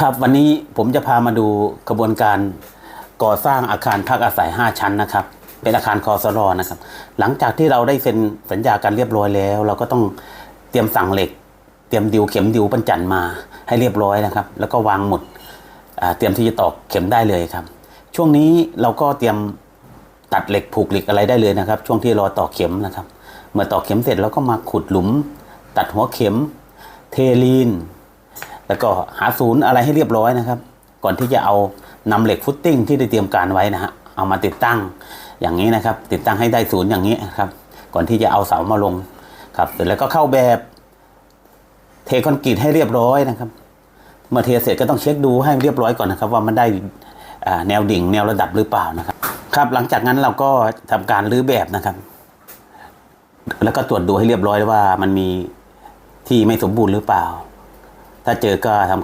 ครับวันนี้ผมจะพามาดูกระบวนการก่อสร้างอาคารพักอาศัย 5 ชั้นนะครับ เป็นอาคารคอสรอนะครับ หลังจากที่เราได้เซ็นสัญญากันเรียบร้อยแล้ว เราก็ต้องเตรียมสั่งเหล็ก เตรียมดิวเข็มดิวปัญจันมาให้เรียบร้อยนะครับ แล้วก็วางหมุดเตรียมที่จะตอกเข็มได้เลยครับ ช่วงนี้เราก็เตรียมตัดเหล็กผูกเหล็กอะไรได้เลยนะครับ ช่วงที่รอตอกเข็มนะครับ เมื่อตอกเข็มเสร็จเราก็มาขุดหลุม ตัดหัวเข็ม เทลีน แล้วก็หาศูนย์อะไรให้เรียบร้อยนะครับ ก่อนที่จะเอานำเหล็กฟุตติ้งที่ได้เตรียมการไว้นะฮะเอามาติดตั้งอย่างนี้นะครับ ติดตั้งให้ได้ศูนย์อย่างนี้ครับ ก่อนที่จะเอาเสามาลงครับเสร็จแล้วก็เข้าแบบเทคอนกรีตให้เรียบร้อยนะครับ เมื่อเทเสร็จก็ต้องเช็คดูให้เรียบร้อยก่อนนะครับ ว่ามันได้แนวดิ่ง แนวระดับหรือเปล่านะครับ ครับหลังจากนั้นเราก็ทำการรื้อแบบนะครับ แล้วก็ตรวจดูให้เรียบร้อยว่ามันมีที่ไม่สมบูรณ์หรือเปล่า ถ้าเจอก็ทำ